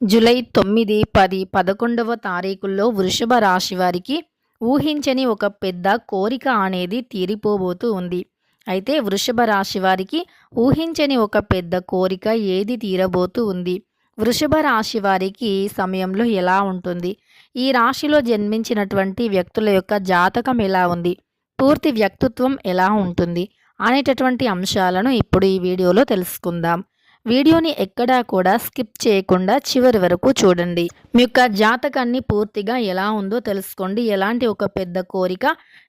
July తొమ్మిది పది పదకొండవ తారీఖుల్లో వృషభ రాశి వారికి ఊహించని ఒక పెద్ద కోరిక అనేది తీరిపోబోతూ ఉంది. అయితే వృషభ రాశి వారికి ఊహించని ఒక పెద్ద కోరిక ఏది తీరబోతూ ఉంది? వృషభ రాశి వారికి సమయంలో ఎలా ఉంటుంది? ఈ రాశిలో జన్మించినటువంటి వ్యక్తుల యొక్క జాతకం ఎలా ఉంది? పూర్తి వ్యక్తిత్వం ఎలా ఉంటుంది? అనేటటువంటి అంశాలను ఇప్పుడు ఈ వీడియోలో తెలుసుకుందాం. వీడియోని ఎక్కడా కూడా స్కిప్ చేయకుండా చివరి వరకు చూడండి. మీ యొక్క జాతకాన్ని పూర్తిగా ఎలా ఉందో తెలుసుకోండి. ఎలాంటి ఒక పెద్ద కోరిక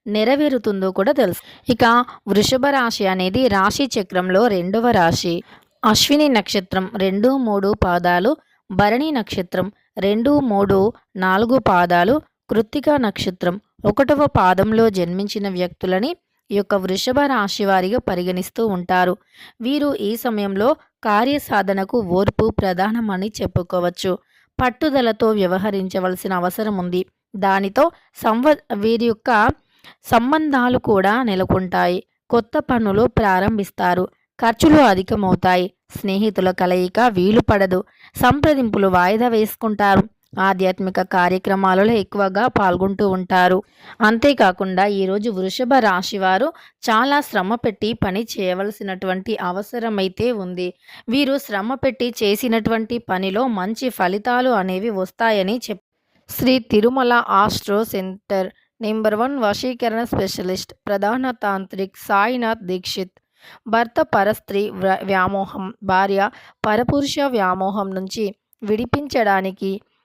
నెరవేరుతుందో కూడా తెలుసు. ఇక వృషభ రాశి అనేది రాశి చక్రంలో రెండవ రాశి. అశ్విని నక్షత్రం రెండు మూడు పాదాలు. భరణి నక్షత్రం రెండు మూడు నాలుగు పాదాలు. కృత్తిక నక్షత్రం ఒకటవ పాదంలో జన్మించిన వ్యక్తులని ఈ యొక్క వృషభ రాశి వారిగా పరిగణిస్తూ ఉంటారు. వీరు ఈ సమయంలో కార్యసాధనకు ఓర్పు ప్రధానమని చెప్పుకోవచ్చు. పట్టుదలతో వ్యవహరించవలసిన అవసరం ఉంది. దానితో సంవ వీరి యొక్క సంబంధాలు కూడా నెలకొంటాయి. కొత్త పనులు ప్రారంభిస్తారు. ఖర్చులు అధికమవుతాయి. స్నేహితుల కలయిక వీలు పడదు సంప్రదింపులు వాయిదా వేసుకుంటారు. ఆధ్యాత్మిక కార్యక్రమాలలో ఎక్కువగా పాల్గొంటూ ఉంటారు. అంతేకాకుండా ఈరోజు వృషభ రాశి వారు చాలా శ్రమ పెట్టి పని చేయవలసినటువంటి అవసరమైతే ఉంది. వీరు శ్రమ పెట్టి చేసినటువంటి పనిలో మంచి ఫలితాలు అనేవి వస్తాయని చెప్ Sri Tirumala astro centre number one వశీకరణ స్పెషలిస్ట్ ప్రధాన తాంత్రిక్ సాయినాథ్ దీక్షిత్. భర్త పరస్త్రీ వ్యామోహం భార్య పరపురుష వ్యామోహం నుంచి విడిపించడానికి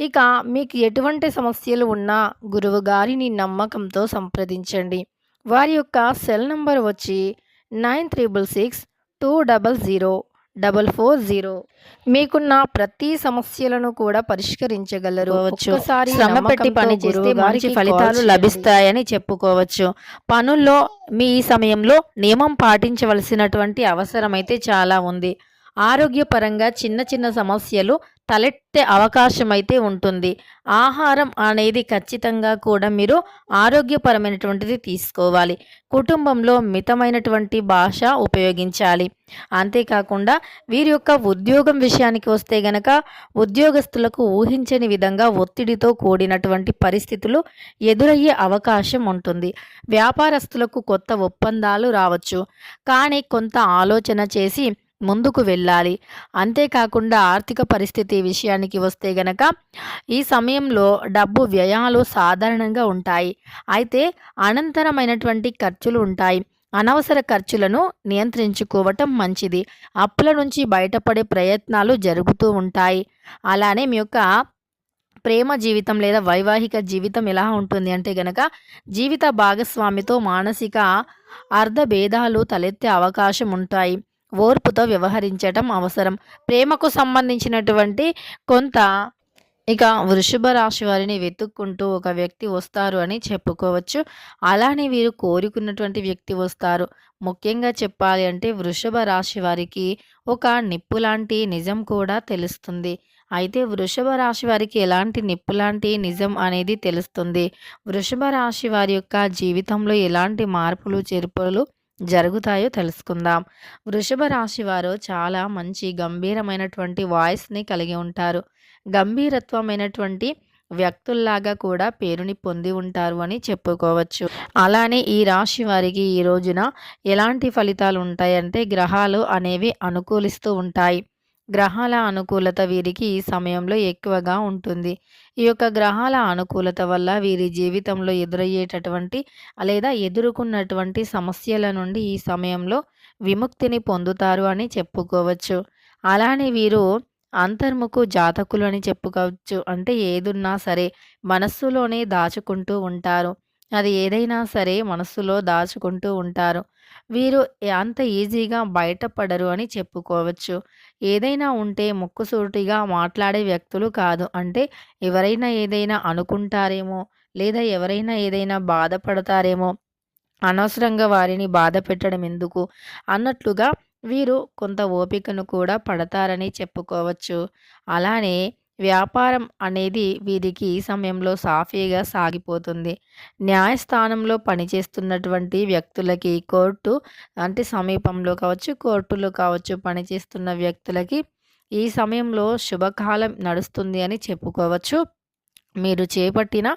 ఇక మీకు ఎటువంటి సమస్యలు ఉన్నా గురువు గారిని నమ్మకంతో సంప్రదించండి. వారి యొక్క సెల్ నంబర్ వచ్చి nine triple six two double zero double four zero. మీకున్న ప్రతి సమస్యలను కూడా పరిష్కరించగలరు. ఒక్కసారి శ్రమ పెట్టి పని చేస్తే మంచి ఫలితాలు లభిస్తాయని చెప్పుకోవచ్చు. పనుల్లో మీ ఈ సమయంలో నియమం పాటించవలసినటువంటి అవసరం అయితే చాలా ఉంది. ఆరోగ్యపరంగా చిన్న చిన్న సమస్యలు తలెత్తే అవకాశం అయితే ఉంటుంది. ఆహారం అనేది ఖచ్చితంగా కూడా మీరు ఆరోగ్యపరమైనటువంటిది తీసుకోవాలి. కుటుంబంలో మితమైనటువంటి భాష ఉపయోగించాలి. అంతేకాకుండా వీరి యొక్క ఉద్యోగం విషయానికి వస్తే గనక ఉద్యోగస్తులకు ఊహించని విధంగా ఒత్తిడితో కూడినటువంటి పరిస్థితులు ఎదురయ్యే అవకాశం ఉంటుంది. వ్యాపారస్తులకు కొత్త ఒప్పందాలు రావచ్చు. కానీ కొంత ఆలోచన చేసి ముందుకు వెళ్ళాలి. అంతేకాకుండా ఆర్థిక పరిస్థితి విషయానికి వస్తే గనక ఈ సమయంలో డబ్బు వ్యయాలు సాధారణంగా ఉంటాయి. అయితే అనంతరమైనటువంటి ఖర్చులు ఉంటాయి. అనవసర ఖర్చులను నియంత్రించుకోవటం మంచిది. అప్పుల నుంచి బయటపడే ప్రయత్నాలు జరుగుతూ ఉంటాయి. అలానే మీ యొక్క ప్రేమ జీవితం లేదా వైవాహిక జీవితం ఎలా ఉంటుంది అంటే గనక జీవిత భాగస్వామితో మానసిక అర్ధ భేదాలు తలెత్తే అవకాశం ఉంటాయి. ఓర్పుతో వ్యవహరించటం అవసరం. ప్రేమకు సంబంధించినటువంటి కొంత ఇక వృషభ రాశి వారిని వెతుక్కుంటూ ఒక వ్యక్తి వస్తారు అని చెప్పుకోవచ్చు. అలానే వీరు కోరుకున్నటువంటి వ్యక్తి వస్తారు. ముఖ్యంగా చెప్పాలి అంటే వృషభ రాశి వారికి ఒక నిప్పు లాంటి నిజం కూడా తెలుస్తుంది. అయితే వృషభ రాశి వారికి ఎలాంటి నిప్పు లాంటి నిజం అనేది తెలుస్తుంది? వృషభ రాశి వారి యొక్క జీవితంలో ఎలాంటి మార్పులు చేర్పులు జరుగుతాయో తెలుసుకుందాం. వృషభ రాశి వారు చాలా మంచి గంభీరమైనటువంటి వాయిస్ని కలిగి ఉంటారు. గంభీరత్వమైనటువంటి వ్యక్తుల్లాగా కూడా పేరుని పొంది ఉంటారు అని చెప్పుకోవచ్చు. అలానే ఈ రాశి వారికి ఈ రోజున ఎలాంటి ఫలితాలు ఉంటాయంటే గ్రహాలు అనేవి అనుకూలిస్తూ ఉంటాయి. గ్రహాల అనుకూలత వీరికి ఈ సమయంలో ఎక్కువగా ఉంటుంది. ఈ యొక్క గ్రహాల అనుకూలత వల్ల వీరి జీవితంలో ఎదురయ్యేటటువంటి లేదా ఎదుర్కొన్నటువంటి సమస్యల నుండి ఈ సమయంలో విముక్తిని పొందుతారు అని చెప్పుకోవచ్చు. అలానే వీరు అంతర్ముఖు జాతకులు అని చెప్పుకోవచ్చు. అంటే ఏదున్నా సరే మనస్సులోనే దాచుకుంటూ ఉంటారు. అది ఏదైనా సరే మనస్సులో దాచుకుంటూ ఉంటారు. వీరు అంత ఈజీగా బయటపడరు అని చెప్పుకోవచ్చు. ఏదైనా ఉంటే ముక్కుసూటిగా మాట్లాడే వ్యక్తులు కాదు. అంటే ఎవరైనా ఏదైనా అనుకుంటారేమో లేదా ఎవరైనా ఏదైనా బాధపడతారేమో అనవసరంగా వారిని బాధ పెట్టడం ఎందుకు అన్నట్లుగా వీరు కొంత ఓపికను కూడా పడతారని చెప్పుకోవచ్చు. అలానే వ్యాపారం అనేది వీరికి ఈ సమయంలో సాఫీగా సాగిపోతుంది. న్యాయస్థానంలో పనిచేస్తున్నటువంటి వ్యక్తులకి కోర్టు అంటే సమీపంలో కావచ్చు కోర్టులో కావచ్చు పనిచేస్తున్న వ్యక్తులకి ఈ సమయంలో శుభకాలం నడుస్తుంది అని చెప్పుకోవచ్చు. మీరు చేపట్టిన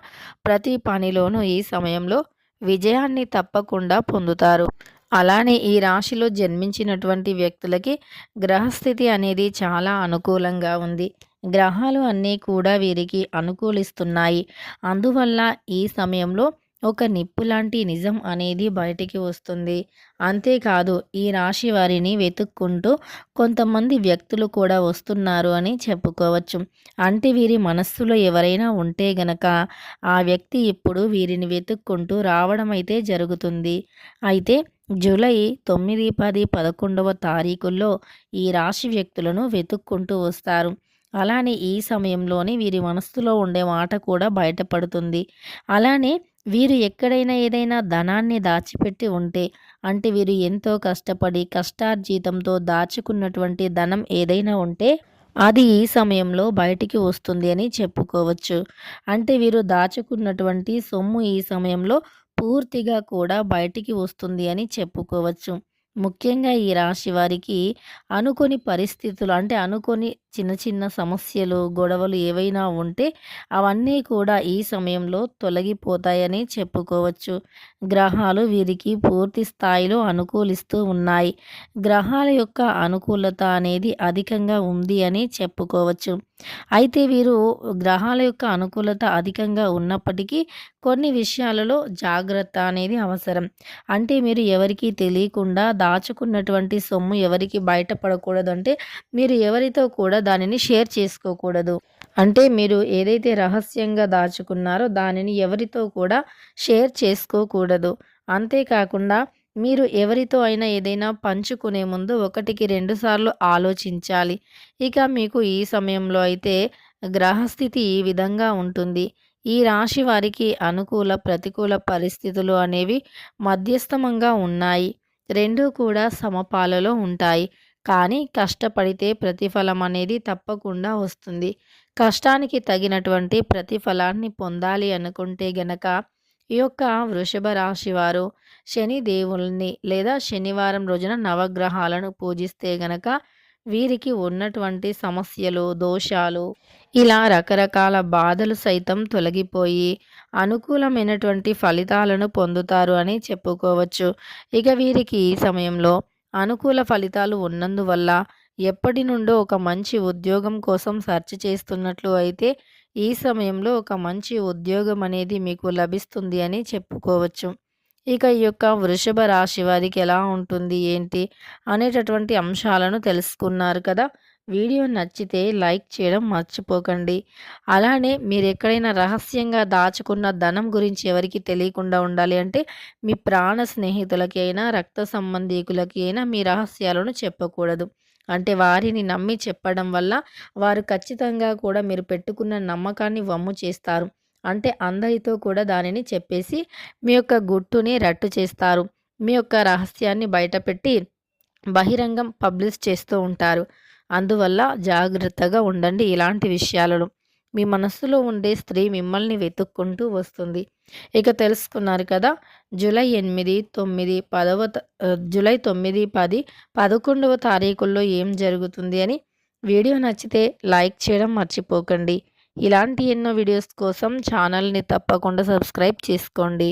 ప్రతి పనిలోనూ ఈ సమయంలో విజయాన్ని తప్పకుండా పొందుతారు. అలానే ఈ రాశిలో జన్మించినటువంటి వ్యక్తులకి గ్రహస్థితి అనేది చాలా అనుకూలంగా ఉంది. గ్రహాలు అన్నీ కూడా వీరికి అనుకూలిస్తున్నాయి. అందువల్ల ఈ సమయంలో ఒక నిప్పు లాంటి నిజం అనేది బయటికి వస్తుంది. అంతేకాదు ఈ రాశి వారిని వెతుక్కుంటూ కొంతమంది వ్యక్తులు కూడా వస్తున్నారు అని చెప్పుకోవచ్చు. అంటే వీరి మనస్సులో ఎవరైనా ఉంటే గనక ఆ వ్యక్తి ఇప్పుడు వీరిని వెతుక్కుంటూ రావడం అయితే జరుగుతుంది. అయితే జూలై తొమ్మిది పది పదకొండవ తారీఖుల్లో ఈ రాశి వ్యక్తులను వెతుక్కుంటూ వస్తారు. అలానే ఈ సమయంలోనే వీరి మనస్సులో ఉండే మాట కూడా బయటపడుతుంది. అలానే వీరు ఎక్కడైనా ఏదైనా ధనాన్ని దాచిపెట్టి ఉంటే అంటే వీరు ఎంతో కష్టపడి కష్టార్జీతంతో దాచుకున్నటువంటి ధనం ఏదైనా ఉంటే అది ఈ సమయంలో బయటికి వస్తుంది అని చెప్పుకోవచ్చు. అంటే వీరు దాచుకున్నటువంటి సొమ్ము ఈ సమయంలో పూర్తిగా కూడా బయటికి వస్తుంది అని చెప్పుకోవచ్చు. ముఖ్యంగా ఈ రాశి వారికి అనుకోని పరిస్థితులు అంటే అనుకోని చిన్న చిన్న సమస్యలు గొడవలు ఏవైనా ఉంటే అవన్నీ కూడా ఈ సమయంలో తొలగిపోతాయని చెప్పుకోవచ్చు. గ్రహాలు వీరికి పూర్తి స్థాయిలో అనుకూలిస్తూ ఉన్నాయి. గ్రహాల యొక్క అనుకూలత అనేది అధికంగా ఉంది అని చెప్పుకోవచ్చు. అయితే వీరు గ్రహాల యొక్క అనుకూలత అధికంగా ఉన్నప్పటికీ కొన్ని విషయాలలో జాగ్రత్త అనేది అవసరం. అంటే మీరు ఎవరికి తెలియకుండా దాచుకున్నటువంటి సొమ్ము ఎవరికి బయటపడకూడదు అంటే మీరు ఎవరితో కూడా దానిని షేర్ చేసుకోకూడదు. అంటే మీరు ఏదైతే రహస్యంగా దాచుకున్నారో దానిని ఎవరితో కూడా షేర్ చేసుకోకూడదు. అంతేకాకుండా మీరు ఎవరితో అయినా ఏదైనా పంచుకునే ముందు ఒకటికి రెండు సార్లు ఆలోచించాలి. ఇక మీకు ఈ సమయంలో అయితే గ్రహస్థితి ఈ విధంగా ఉంటుంది. ఈ రాశి వారికి అనుకూల ప్రతికూల పరిస్థితులు అనేవి మధ్యస్థమంగా ఉన్నాయి. రెండూ కూడా సమపాలలో ఉంటాయి. కానీ కష్టపడితే ప్రతిఫలం అనేది తప్పకుండా వస్తుంది. కష్టానికి తగినటువంటి ప్రతిఫలాన్ని పొందాలి అనుకుంటే గనక ఈ యొక్క వృషభ రాశి వారు శని దేవుల్ని లేదా శనివారం రోజున నవగ్రహాలను పూజిస్తే గనక వీరికి ఉన్నటువంటి సమస్యలు దోషాలు ఇలా రకరకాల బాధలు సైతం తొలగిపోయి అనుకూలమైనటువంటి ఫలితాలను పొందుతారు అని చెప్పుకోవచ్చు. ఇక వీరికి ఈ సమయంలో అనుకూల ఫలితాలు ఉన్నందువల్ల ఎప్పటి నుండో ఒక మంచి ఉద్యోగం కోసం సెర్చ్ చేస్తున్నట్లు అయితే ఈ సమయంలో ఒక మంచి ఉద్యోగం అనేది మీకు లభిస్తుంది అని చెప్పుకోవచ్చు. ఇక ఈ యొక్క వృషభ రాశి వారికి ఎలా ఉంటుంది ఏంటి అనేటటువంటి అంశాలను తెలుసుకున్నారు కదా. వీడియో నచ్చితే లైక్ చేయడం మర్చిపోకండి. అలానే మీరు ఎక్కడైనా రహస్యంగా దాచుకున్న ధనం గురించి ఎవరికి తెలియకుండా ఉండాలి అంటే మీ ప్రాణ స్నేహితులకి అయినా రక్త సంబంధీకులకి అయినా మీ రహస్యాలను చెప్పకూడదు. అంటే వారిని నమ్మి చెప్పడం వల్ల వారు ఖచ్చితంగా కూడా మీరు పెట్టుకున్న నమ్మకాన్ని వమ్ము చేస్తారు. అంటే అందరితో కూడా దానిని చెప్పేసి మీ యొక్క గుట్టుని రట్టు చేస్తారు. మీ యొక్క రహస్యాన్ని బయటపెట్టి బహిరంగం పబ్లిష్ చేస్తూ ఉంటారు. అందువల్ల జాగ్రత్తగా ఉండండి ఇలాంటి విషయాలను. మీ మనస్సులో ఉండే స్త్రీ మిమ్మల్ని వెతుక్కుంటూ వస్తుంది. ఇక తెలుసుకున్నారు కదా జూలై ఎనిమిది తొమ్మిది పదవ జూలై తొమ్మిది పది పదకొండవ తారీఖుల్లో ఏం జరుగుతుంది అని వీడియో నచ్చితే లైక్ చేయడం మర్చిపోకండి. ఇలాంటి ఎన్నో వీడియోస్ కోసం ఛానల్ని తప్పకుండా సబ్స్క్రైబ్ చేసుకోండి.